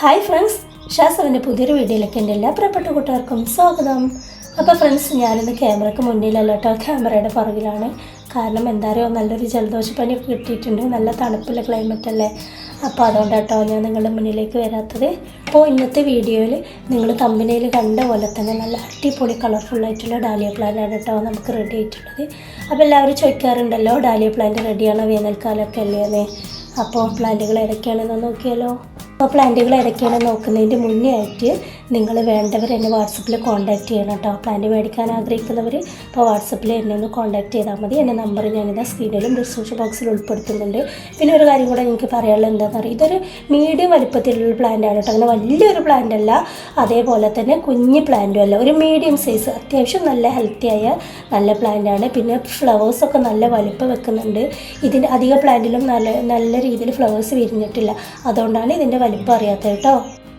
Hi friends ഷാസവിന്റെ പുതിയൊരു വീഡിയോയിലേക്ക് എന്റെ എല്ലാ പ്രിയപ്പെട്ട കൂട്ടുകാർക്കും സ്വാഗതം. അപ്പോൾ ഫ്രണ്ട്സ് ഞാനിന്ന് ക്യാമറയ്ക്ക് മുന്നിലല്ല കേട്ടോ ക്യാമറയുടെ പുറകിലാണ്. കാരണം എന്താ പറയുക നല്ലൊരു ജലദോഷപ്പനിയൊക്കെ കിട്ടിയിട്ടുണ്ട് നല്ല തണുപ്പുള്ള ക്ലൈമറ്റ് അല്ലേ? അപ്പോൾ അതുകൊണ്ട് കേട്ടോ ഞാൻ നിങ്ങളുടെ മുന്നിലേക്ക് വരാത്തത്. അപ്പോൾ ഇന്നത്തെ വീഡിയോയിൽ നിങ്ങൾ തമ്പിനയിൽ കണ്ട പോലെ തന്നെ നല്ല അടിപൊളി കളർഫുൾ ആയിട്ടുള്ള ഡാലിയ പ്ലാന്റാണ് കേട്ടോ നമുക്ക് റെഡി ആയിട്ടുള്ളത്. അപ്പോൾ എല്ലാവരും ചോദിക്കാറുണ്ടല്ലോ ഡാലിയ പ്ലാന്റ് റെഡിയാണോ വേനൽക്കാലമൊക്കെ അല്ലേ അപ്പോൾ പ്ലാന്റുകൾ ഏതൊക്കെയാണെന്ന് നോക്കിയാലോ. അപ്പോൾ പ്ലാന്റുകൾ ഏതൊക്കെയാണ് നോക്കുന്നതിന്റെ മുന്നേ ആയിട്ട് നിങ്ങൾ വേണ്ടവർ എന്നെ വാട്സപ്പിൽ കോൺടാക്ട് ചെയ്യണം കേട്ടോ. പ്ലാന്റ് മേടിക്കാൻ ആഗ്രഹിക്കുന്നവർ അപ്പോൾ വാട്സപ്പിൽ എന്നെ ഒന്ന് കോൺടാക്ട് ചെയ്താൽ മതി. എന്റെ നമ്പർ ഞാനിതാ സ്ക്രീനിലും ഡിസ്ക്രിപ്ഷൻ ബോക്സിൽ ഉൾപ്പെടുത്തുന്നുണ്ട്. പിന്നെ ഒരു കാര്യം കൂടെ എനിക്ക് പറയാനുള്ളത് എന്താണെന്ന് അറിയാം? ഇതൊരു മീഡിയം വലിപ്പത്തിലുള്ള പ്ലാന്റ് ആണ് കേട്ടോ. അങ്ങനെ വലിയൊരു പ്ലാന്റ് അല്ല. അതേപോലെ തന്നെ കുഞ്ഞ് പ്ലാന്റും അല്ല. ഒരു മീഡിയം സൈസ് അത്യാവശ്യം നല്ല ഹെൽത്തിയായ നല്ല പ്ലാന്റ് ആണ്. പിന്നെ ഫ്ലവേഴ്സൊക്കെ നല്ല വലിപ്പം വെക്കുന്നുണ്ട്. ഇതിന്റെ അധിക പ്ലാന്റിലും നല്ല നല്ല രീതിയിൽ ഫ്ലവേഴ്സ് വിരിഞ്ഞിട്ടില്ല. അതുകൊണ്ടാണ് ഇതിന്റെ വലിപ്പം അറിയാത്ത കേട്ടോ.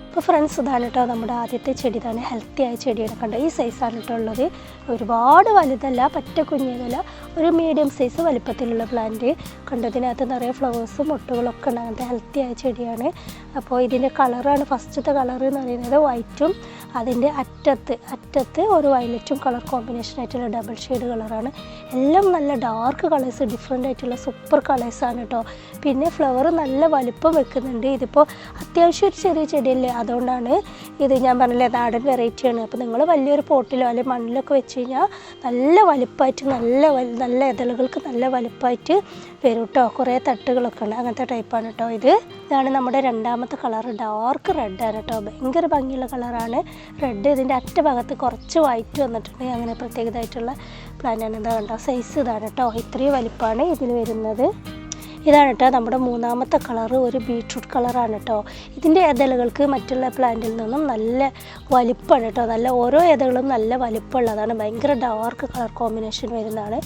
അപ്പോൾ ഫ്രണ്ട്സ് ഇതാണ് കേട്ടോ നമ്മുടെ ആദ്യത്തെ ചെടി ഇതാണ്. ഹെൽത്തി ആയ ചെടിയാണ് കണ്ടോ? ഈ സൈസാണ് കേട്ടോ ഉള്ളത്. ഒരുപാട് വലുതല്ല പറ്റ കുഞ്ഞതല്ല ഒരു മീഡിയം സൈസ് വലിപ്പത്തിലുള്ള പ്ലാന്റ് കണ്ടോ? ഇതിനകത്ത് നിറയെ ഫ്ലവേഴ്സും മുട്ടുകളൊക്കെ ഉണ്ട്. അങ്ങനത്തെ ഹെൽത്തി ആയ ചെടിയാണ്. അപ്പോൾ ഇതിന്റെ കളറാണ് ഫസ്റ്റത്തെ കളർ എന്ന് പറയുന്നത് വൈറ്റും അതിന്റെ അറ്റത്ത് അറ്റത്ത് ഒരു വയലറ്റും കളർ കോമ്പിനേഷൻ ആയിട്ടുള്ള ഡബിൾ ഷെയ്ഡ് കളറാണ് എല്ലാം നല്ല ഡാർക്ക് കളേഴ്സ് ഡിഫറെന്റ് ആയിട്ടുള്ള സൂപ്പർ കളേഴ്സാണ് കേട്ടോ പിന്നെ ഫ്ലവർ നല്ല വലിപ്പം വെക്കുന്നുണ്ട്. ഇതിപ്പോൾ അത്യാവശ്യം ഒരു ചെറിയ ചെടിയല്ലേ? അതുകൊണ്ടാണ് ഇത് ഞാൻ പറഞ്ഞില്ലേ നാടൻ വെറൈറ്റിയാണ് അപ്പോൾ നിങ്ങൾ വലിയൊരു പോട്ടിലോ അല്ലെങ്കിൽ മണ്ണിലൊക്കെ വെച്ച് കഴിഞ്ഞാൽ നല്ല വലിപ്പമായിട്ട് നല്ല നല്ല ഇതളുകൾക്ക് നല്ല വലിപ്പമായിട്ട് വരും കേട്ടോ കുറേ തട്ടുകളൊക്കെ ഉണ്ട്. അങ്ങനത്തെ ടൈപ്പാണ് കേട്ടോ ഇത് ഇതാണ് നമ്മുടെ രണ്ടാമത്തെ കളർ ഡാർക്ക് റെഡ് ആണ് കേട്ടോ ഭയങ്കര ഭംഗിയുള്ള കളറാണ് റെഡ് ഇതിന്റെ അറ്റ ഭാഗത്ത് കുറച്ച് വൈറ്റ് വന്നിട്ടുണ്ട്. അങ്ങനെ പ്രത്യേകതയായിട്ടുള്ള പ്ലാന്റാണ് ഇതാ കണ്ടോ സൈസ് ഇതാണ് കേട്ടോ ഇത്രയും വലിപ്പമാണ് ഇതിൽ വരുന്നത്. ഇതാണ് കേട്ടോ നമ്മുടെ മൂന്നാമത്തെ കളറ് ഒരു ബീട്രൂട്ട് കളറാണ് കേട്ടോ ഇതിന്റെ ഇതളുകൾക്ക് മറ്റുള്ള പ്ലാന്റിൽ നിന്നും നല്ല വലിപ്പമാണ് കേട്ടോ നല്ല ഓരോ ഇതകളും നല്ല വലിപ്പമുള്ളതാണ്. ഭയങ്കര ഡാർക്ക് കളർ കോമ്പിനേഷൻ വരുന്നതാണ്.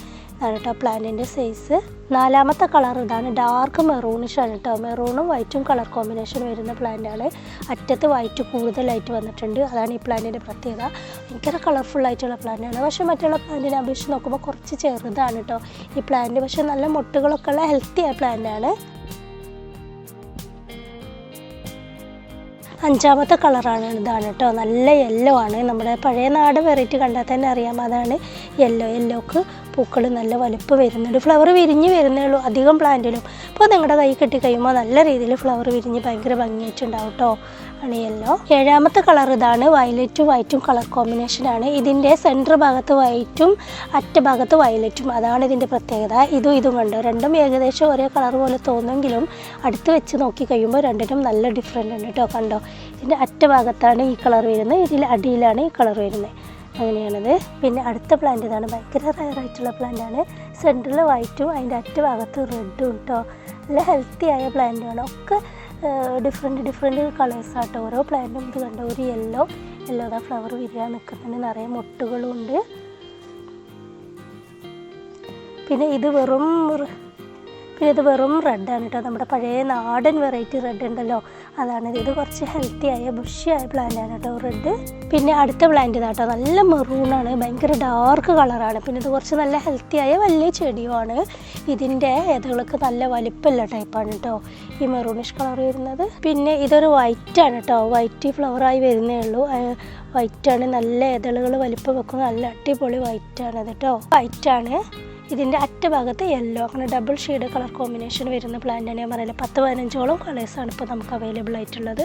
ഇതാണ് കേട്ടോ പ്ലാന്റിന്റെ സൈസ് നാലാമത്തെ കളർ ഇതാണ് ഡാർക്ക് മെറൂണിഷ് ആണ് കേട്ടോ മെറൂണും വൈറ്റും കളർ കോമ്പിനേഷൻ വരുന്ന പ്ലാന്റാണ് ആണ്. അറ്റത്ത് വൈറ്റ് കൂടുതലായിട്ട് വന്നിട്ടുണ്ട്. അതാണ് ഈ പ്ലാന്റിന്റെ പ്രത്യേകത. ഭയങ്കര കളർഫുൾ ആയിട്ടുള്ള പ്ലാന്റാണ് ആണ്. പക്ഷേ മറ്റുള്ള പ്ലാന്റിനെ അപേക്ഷിച്ച് നോക്കുമ്പോൾ കുറച്ച് ചെറുതാണ് കേട്ടോ ഈ പ്ലാന്റ് പക്ഷേ നല്ല മുട്ടുകളൊക്കെ ഉള്ള ഹെൽത്തി ആയ പ്ലാന്റ് ആണ്. അഞ്ചാമത്തെ കളറാണ് ഇതാണ് കേട്ടോ നല്ല യെല്ലോ ആണ്. നമ്മുടെ പഴയ നാട് വെറൈറ്റി കണ്ടാൽ തന്നെ അറിയാം. അതാണ് യെല്ലോ യെല്ലോക്ക് പൂക്കൾ നല്ല വലുപ്പ് വരുന്നുണ്ട്. ഫ്ലവർ വിരിഞ്ഞ് വരുന്നേ ഉള്ളൂ അധികം പ്ലാന്റിലും അപ്പോൾ നിങ്ങളുടെ കൈ കെട്ടി കഴിയുമ്പോൾ നല്ല രീതിയിൽ ഫ്ലവർ വിരിഞ്ഞ് ഭയങ്കര ഭംഗിയായിട്ടുണ്ടാവും കേട്ടോ ആണ് യെല്ലോ ഏഴാമത്തെ കളർ ഇതാണ് വയലറ്റും വൈറ്റും കളർ കോമ്പിനേഷനാണ് ഇതിന്റെ സെന്റർ ഭാഗത്ത് വൈറ്റും അറ്റ ഭാഗത്ത് വയലറ്റും അതാണ് ഇതിന്റെ പ്രത്യേകത. ഇതും ഇതും കണ്ടു രണ്ടും ഏകദേശം ഒരേ കളർ പോലെ തോന്നുമെങ്കിലും അടുത്ത് വെച്ച് നോക്കി കഴിയുമ്പോൾ രണ്ടിനും നല്ല ഡിഫറെന്റ് ഉണ്ട് കേട്ടോ കണ്ടോ? ഇതിന്റെ അറ്റ ഭാഗത്താണ് ഈ കളർ വരുന്നത്. ഇതിൽ അടിയിലാണ് ഈ കളർ വരുന്നത്. അങ്ങനെയാണത്. പിന്നെ അടുത്ത പ്ലാന്റ് ഇതാണ്. ഭയങ്കര റയറായിട്ടുള്ള പ്ലാന്റാണ് സെന്ററിൽ വൈറ്റും അതിന്റെ അറ്റ ഭാഗത്ത് റെഡും കേട്ടോ നല്ല ഹെൽത്തി ആയ പ്ലാന്റ് ആണ്. ഒക്കെ ഡിഫറെന്റ് ഡിഫറെന്റ് കളേഴ്സ് ആട്ടോ. ഓരോ പ്ലാന്റും ഇത് കണ്ട? ഒരു യെല്ലോ യെല്ലോ ഫ്ലവർ വിരിയാൻ നിൽക്കുന്നുണ്ട്. നിറയെ മുട്ടുകളും ഉണ്ട്. പിന്നെ ഇത് വെറും പിന്നെ ഇത് വെറും റെഡാണ് കേട്ടോ നമ്മുടെ പഴയ നാടൻ വെറൈറ്റി റെഡ് ഉണ്ടല്ലോ. അതാണ് ഇത് കുറച്ച് ഹെൽത്തി ആയ ബുഷിയായ ആണ് കേട്ടോ റെഡ് പിന്നെ അടുത്ത പ്ലാന്റ് ഇതാട്ടോ നല്ല മെറൂണാണ് ഭയങ്കര ഡാർക്ക് കളറാണ് പിന്നെ ഇത് കുറച്ച് നല്ല ഹെൽത്തി ആയ വലിയ ചെടിയുമാണ്. ഇതിന്റെ ഇതകൾക്ക് നല്ല വലിപ്പമുള്ള ടൈപ്പാണ് കേട്ടോ ഈ മെറൂണിഷ് കളർ വരുന്നത്. പിന്നെ ഇതൊരു വൈറ്റ് ആണ് കേട്ടോ വൈറ്റ് ഫ്ലവറായി വരുന്നേ ഉള്ളൂ. വൈറ്റ് ആണ് നല്ല ഇതളുകൾ വലിപ്പം വെക്കുന്ന നല്ല അടിപൊളി വൈറ്റാണ് കേട്ടോ. വൈറ്റാണ് ഇതിന്റെ അറ്റ ഭാഗത്ത് യെല്ലോ അങ്ങനെ ഡബിൾ ഷെയ്ഡ് കളർ കോമ്പിനേഷൻ വരുന്ന പ്ലാന്റ് ഞാൻ പറയുന്നത് പത്ത് പതിനഞ്ചോളം കളേഴ്സാണ് ഇപ്പോൾ നമുക്ക് അവൈലബിൾ ആയിട്ടുള്ളത്.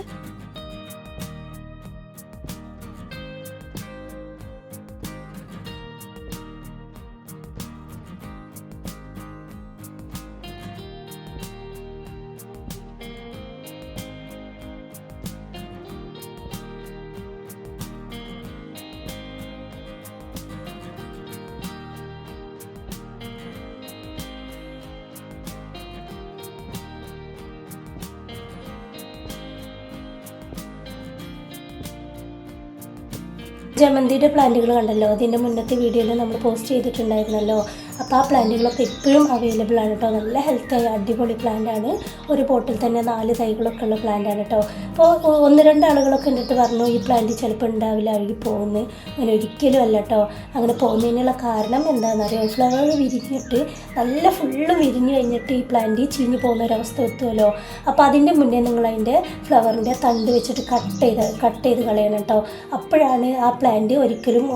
ജമന്തിയുടെ പ്ലാന്റുകൾ കണ്ടല്ലോ. അതിന്റെ മുന്നത്തെ വീഡിയോയിൽ നമ്മൾ പോസ്റ്റ് ചെയ്തിട്ടുണ്ടായിരുന്നല്ലോ. അപ്പോൾ ആ പ്ലാന്റുകളൊക്കെ ഇപ്പോഴും അവൈലബിൾ ആണ് കേട്ടോ നല്ല ഹെൽത്തായ അടിപൊളി പ്ലാന്റ് ആണ്. ഒരു പോട്ടിൽ തന്നെ നാല് തൈകളൊക്കെ ഉള്ള പ്ലാന്റ് ആണ് കേട്ടോ അപ്പോൾ ഒന്ന് രണ്ട് ആളുകളൊക്കെ അടുത്ത് പറഞ്ഞു ഈ പ്ലാന്റ് ചിലപ്പോൾ ഉണ്ടാവില്ല അഴുകി പോകുന്നു അങ്ങനെ ഒരിക്കലും അല്ല കേട്ടോ അങ്ങനെ പോകുന്നതിനുള്ള കാരണം എന്താണെന്നറിയോ ഫ്ലവർ വിരിഞ്ഞിട്ട് നല്ല ഫുള്ള് വിരിഞ്ഞ് കഴിഞ്ഞിട്ട് ഈ പ്ലാന്റ് ചീഞ്ഞു പോകുന്ന ഒരവസ്ഥ എത്തുമല്ലോ അപ്പോൾ അതിന്റെ മുന്നേ നിങ്ങൾ അതിന്റെ ഫ്ലവറിന്റെ തണ്ട് വെച്ചിട്ട് കട്ട് ചെയ്ത് കട്ട് ചെയ്ത് കളയണം കേട്ടോ അപ്പോഴാണ് ആ പ്ലാന്റ് ഒരിക്കലും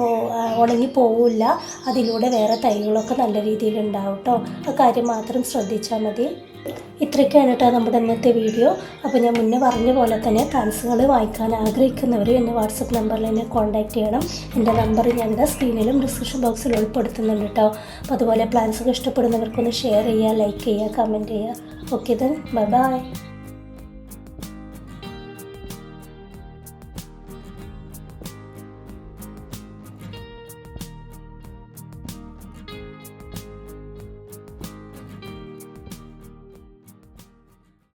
ഉണങ്ങി പോവില്ല. അതിലൂടെ വേറെ തൈകളൊക്കെ നല്ല രീതിയിൽ ഉണ്ടാവും കേട്ടോ ആ കാര്യം മാത്രം ശ്രദ്ധിച്ചാൽ മതി. ഇത്രയൊക്കെയാണ് കേട്ടോ നമ്മുടെ ഇന്നത്തെ വീഡിയോ. അപ്പോൾ ഞാൻ മുന്നേ പറഞ്ഞ പോലെ തന്നെ ടാൻസുകൾ വായിക്കാൻ ആഗ്രഹിക്കുന്നവർ എന്നെ വാട്സപ്പ് നമ്പറിൽ എന്നെ കോൺടാക്റ്റ് ചെയ്യണം. എന്റെ നമ്പർ ഞാനിതാ സ്ക്രീനിലും ഡിസ്ക്രിപ്ഷൻ ബോക്സിൽ ഉൾപ്പെടുത്തുന്നുണ്ട് കേട്ടോ അപ്പോൾ അതുപോലെ പ്ലാൻസൊക്കെ ഇഷ്ടപ്പെടുന്നവർക്കൊന്ന് ഷെയർ ചെയ്യുക ലൈക്ക് ചെയ്യുക കമന്റ് ചെയ്യുക. Okay then bye bye